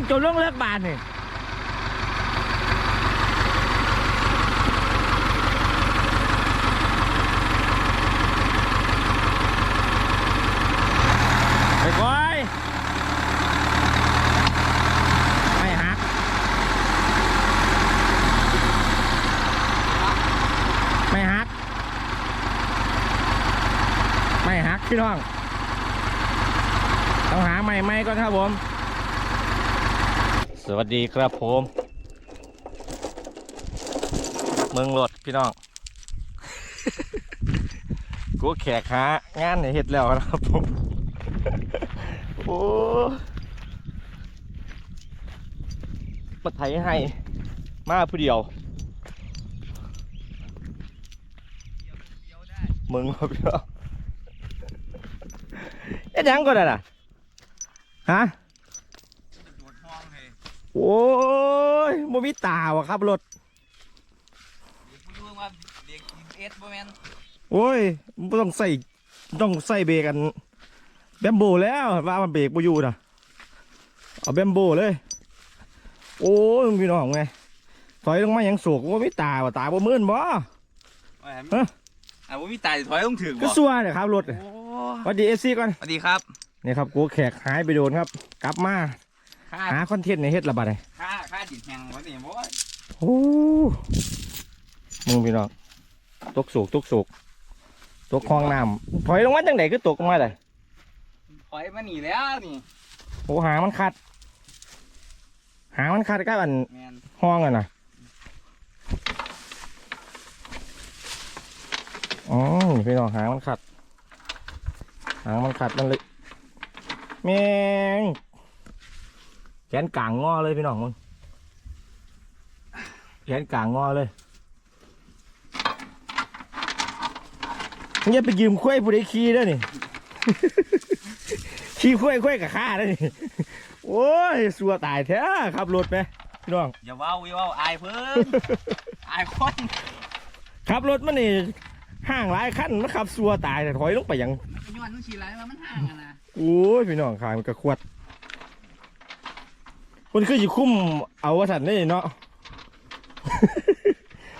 งจนลงเลิกบานนี่ไปก่อยไม่หักไม่หักไม่หักพี่น้องต้องหาใหม่ใหม่ก่อนครับผม สวัสดีครับผม เมืองรถพี่น้อง กูแขกหางานให้เฮ็ดแล้วนะครับผม โอ้มาไถให้ มาผู้เดียว มึงครับพี่น้องเอ็ดหยังก่อนน่ะฮะ โอ้ยบ่มีตาวะครับรถกูรู้ว่าเด็กเอสบ่แม่นโอ้ยบ่ต้องใส่ต้องใส่เบรกกันแบมโบแล้วว่ามันเบรกบ่อยู่นะเอาแบมโบเลย โอ้ยมึงพี่น้องไงถอยลงมายังโศกว่าไม่ตาวะตาบ่มื่นบ่ว่าฮะอะบ่มีตายถอยต้องถึงก็บ่ซัวเนี่ยครับรถโอ้สวัสดีเอฟซีก่อนสวัสดีครับนี่ครับกูแขกหายไปโดนครับ กลับมา ค่าหาคอนเทนต์ในเฮ็ดละบัดเลยค่าค่าดินแห้งวะนี่บ่ว่าโอ้มึงพี่น้องตกสูกตกสูกตกคลองน้ำถอยลงมาจังไหนคือตกลงมาเลยถอยมานี่แล้วนี่โอ้หางมันขัด หางมันขัดกับอันแม่นห้องอะนะอ๋อนี่พี่น้องหางมันขัด หางมันขัดมันเลยแมง แขนกลางงอเลยพี่น้องมึงแขนกลางงอเลยเนี่ยไปยืมคุ้ยผู้ใดขี่เด้อนี่ ขี่คุ้ยคุ้ยกับข้าเด้อนี่ โอ้ย สัวตายแท้ขับรถไหมพี่น้อง อย่าเว้าอย่าเว้าอายเพิ่นอายคนขับรถมันนี่ห่างหลายขั้นมันขับสัวตายแต่ถอยลงไปอย่างย้อนต้องชี้ไรว่ามันห่างอะนะโอ้ยพี่น้องขายมันกระขวด คนคืออยู่คุ้มเอาวัสันนี่เนาะ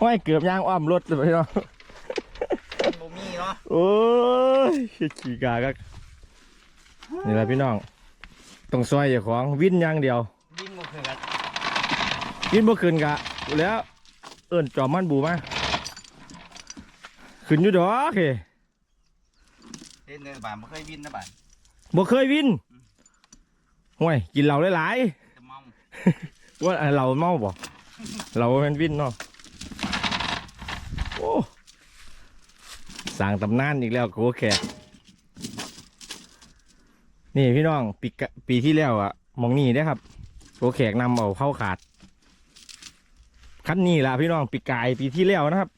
ห้อยเกือบยางอ้อมรถเลยพี่น้องมันบ่มีเนาะโอ้ยขี่กาก็นี่แหละพี่น้องต้องซอยอย่าของวินอย่างเดียววิ่งบ่เกิดวินบ่ขึ้นกะ แล้ว เอิ้นจอมมันบูมาขึ้นอยู่ดอกเฮ้เล่นในบ้านบ่เคยวินนะบ้านบ่เคยวินห่วยกินเหล้าหลายจะเมาๆ ว่าเราเมาบ่เราเป็นวินเนาะโอ้สร้างตำนานอีกแล้วกูแขกนี่พี่น้องปีกะปีที่แล้วอะหมองนี่ได้อครับกูแขกนำเอาเข้าขาดคันนี้ล่ะพี่น้องปีกายปีที่แล้วนะครับ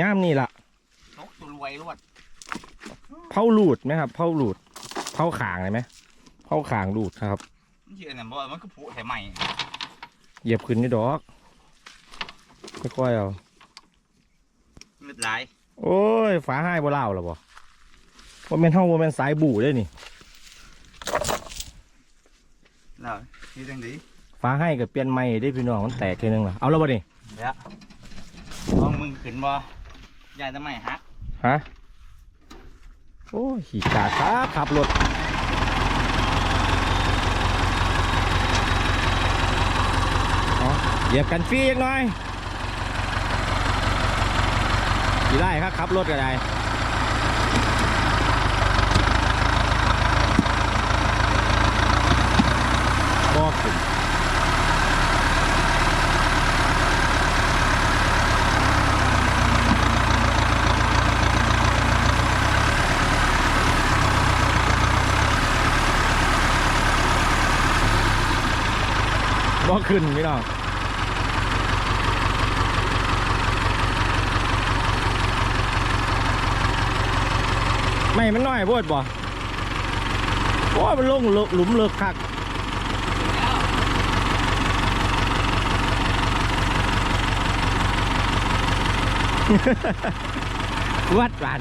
ย่ามนี่ล่ะนกตัวรวยรวดเผาหลูดไหมครับเผาหลูดเผาขางเลยไหมเผาขางหลูดครับ มันชื่ออันนั้นบ่มันก็ผูแถใหม่เหยียบขึ้นนี่ดอกค่อยๆเอามืดหลายโอ้ยฟ้าให้บ่เล่าหรอบ่ว่าเป็นเฮาว่าเป็นสายบู่ได้นี่แล้วนี่จังได๋ฟ้าให้กับเปลี่ยนใหม่ได้พี่น้องมันแตกทีนึงล่ะเอาแล้วบ่นี่เดี๋ยวลองมึงขึ้นบ่ยายทำไมฮักฮะโอ้ยขี่กาครับขับรถ เหยียบกันฟรียังหน่อยขี่ไล่ครับขับรถก็ได้บอกขึ้นบอกขึ้นพี่น้อง ไม่มันน้อยบดบ่โอ้ยมันลงหลุมเลือกคักวัดบาด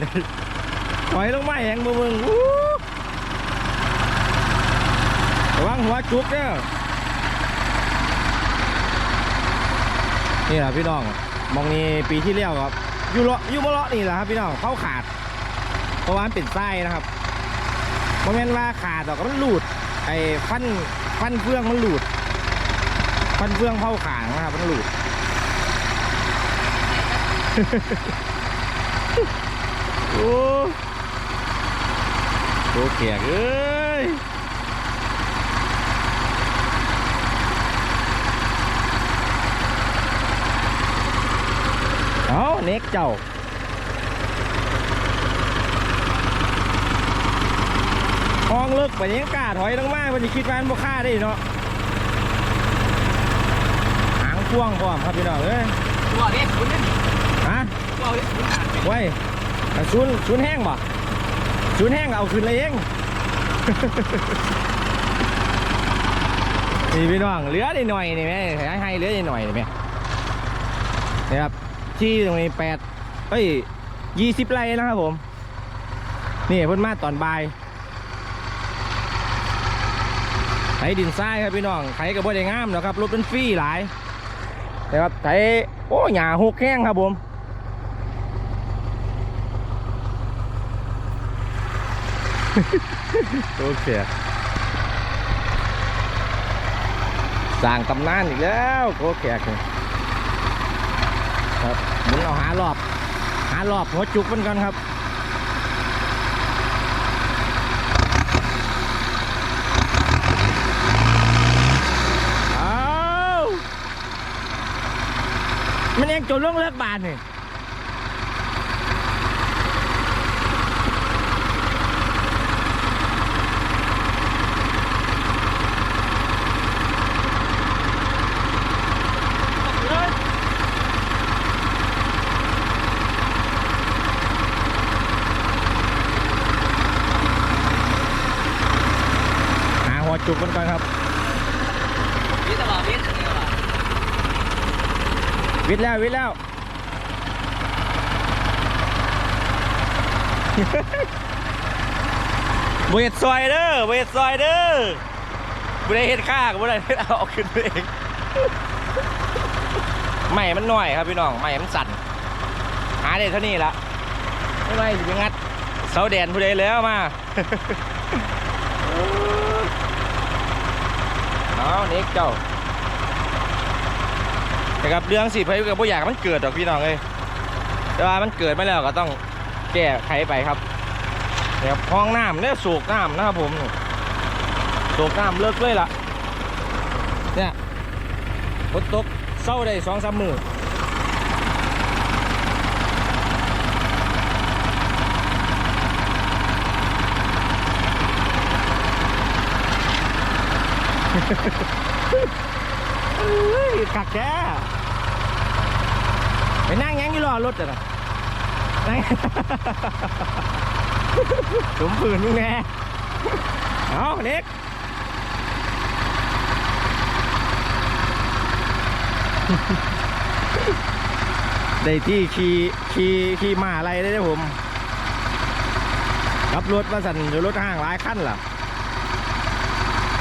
ถอยลงมาแหงมือมึงระวังหัวจุกเนี่ยนี่แหละพี่น้องมองนี่ปีที่เลี้ยวครับอยู่เลาะอยู่มาเลาะนี่แหละครับพี่น้องเข้าขาด เพราะว่ามันเป็นไส้นะครับโมเมนว่าขาดหรอกมันหลุดไอ้ฟันฟันเฟืองมันหลุดฟันเฟืองเข้าขางนะครับมันหลุดโอ้โหแขกเอ้ยเอาเน็กเจ้าห้องเลิ กไปยังกล้าถอยลงมามันจะคิดว่ามันบ่ค่าได้เนาะหางพ่วงพร้อมครับพี่น้องเอ้ยตัวเด็กคุณนี่ฮะตัวเด็กคุณอ่านไว้แต่ศูนย์ศูนย์แห้งบ่ศูนย์แห้งเอาคืนเลยเองนี่พี่น้องเหลือนิดหน่อยนี่แม่ให้ให้เหลือนิดหน่อยนี่แม่นี่ครับที่ตรงนี้แปดเอ้ยยี่สิบไร่นะครับผม นี่เพิ่นมาตอนบ่าย ไถดินทรายครับพี่น้องไถกับบ่ได้งามนะครับรถเป็นฟรีหลายนะครับไถโอ้หญ้าหกแข้งครับผมโอเคสร้างตำนานอีกแล้วโอเคนี่ครับหมุนเอาหารอบ หารอบหัวจุกมันกันครับ เอา มันเองจนล่วงเลิกบานนี่หาหัวจุกมันก่อนครับวิทย์ตลอดวิทย์นี่ตลอด วิทย์แล้ววิทย์แล้วบเฮ็ดซอยเด้อบเฮ็ดซอยเด้อบ่ได้เฮ็ดค่าก็บ่ได้เฮ็ดเอาออกขึ้นเองใหม่มันหน่อยครับพี่น้องใหม่มันสั่น หาได้เท่านี้ละไม่ไม่สิไปงัดเสาแดนผู้ใดแล้วมาเอาเน็กเจ้า นะครับเรื่องสิพายุกับผู้อยากมันเกิดหรอกพี่น้องเอ้ยแต่ว่ามันเกิดมาแล้วก็ต้องแก้ไขไปครับนะครับห้องน้ำเนี่ยสูบน้ำนะครับผมสูบน้ำเลิกเลยล่ะเนี่ยฝนตกเศร้าได้สองสามมือเอ้ย กักแกไปนั่งยังอยู่รอรถอะนะนั่งสมผืนมึงแน่เอาเน็กได้ที่ขี่ขี่ขี่มาอะไรได้เลยผมขับรถมาสั่นอยู่รถห้างหลายขั้นล่ะ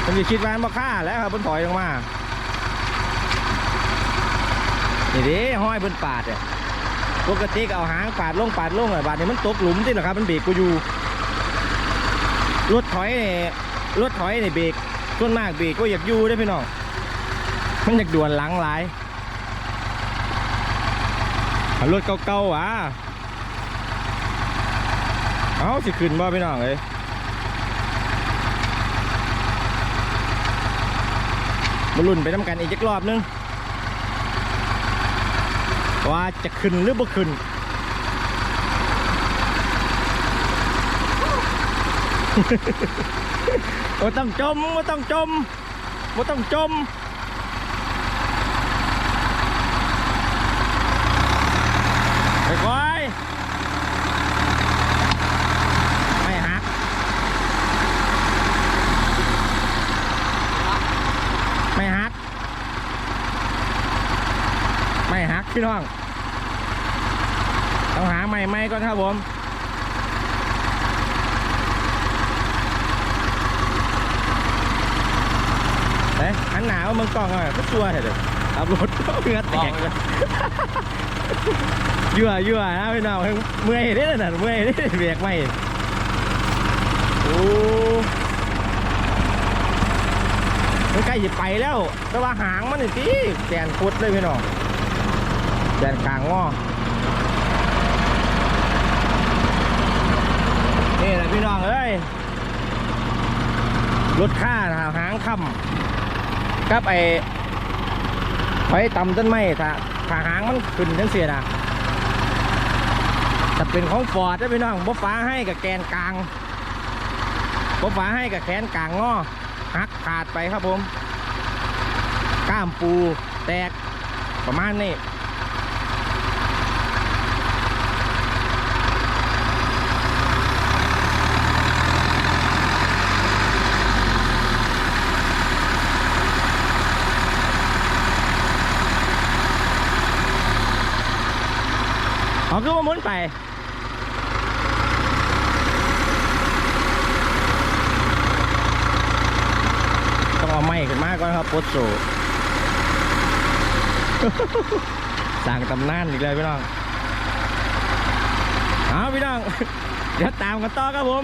ผมจะคิดว่ามันมาฆ่าแล้วครับมันถอยลงมา นี่ดิห้อยบนปาดเนี่ยปกติเอาหางปาดลงปาดลงอะบาดนี้มันตกหลุมที่นะครับ มันเบรกกูอยู่รถถอยนี่รถถอยนี่เบรกส่วนมากเบรกก็อยากอยู่ได้พี่น้องมันอยากด่วนหลังหลายรถเก่าๆอะเอาสิขึ้นบ่พี่น้องเลยมาลุ่นไปน้ำกันอีกจักรอบนึง ว่าจะขึ้นหรือบ่ขึ้นบ่ต้องจมบ่ต้องจมบ่ต้องจมค่อยไม่หักไม่หักไม่หัก พี่น้อง ม่ใหม่ก่อนครับผมเอ๊ะหันหนาวมึงกล้องหน่อยก็ชัวร์เถอะขับรถเหงื่อแตกยั่วยั่วนะพี่น้องเมื่อยเด้อน่ะเมื่อยเด้เบรกไม่โอ้มันใกล้จะไปแล้ว แต่ว่าหางมันนี่สิแกนพุดเลยพี่น้องแกนกลางง้อนี่แหละพี่น้องเอ้ย รถค่าหางค่ำกับไอ้ไปตำต้นไม้ถ้าถ้าหางมันขึ้นจังเสียนะถ้าเป็นของฟอร์ดนะพี่น้องบ่ฟ้าให้กับแกนกลางบ่ฟ้าให้กับแขนกลางงอหักขาดไปครับผม ก้ามปูแตกประมาณนี้ เขาคือมาหมุนไปต้องเอาไม้ขึ้นมาก่อนครับโพสโซสั่งตำนานอีกเลยพี่น้องเอาพี่น้อง เดี๋ยวตามกันต่อครับผม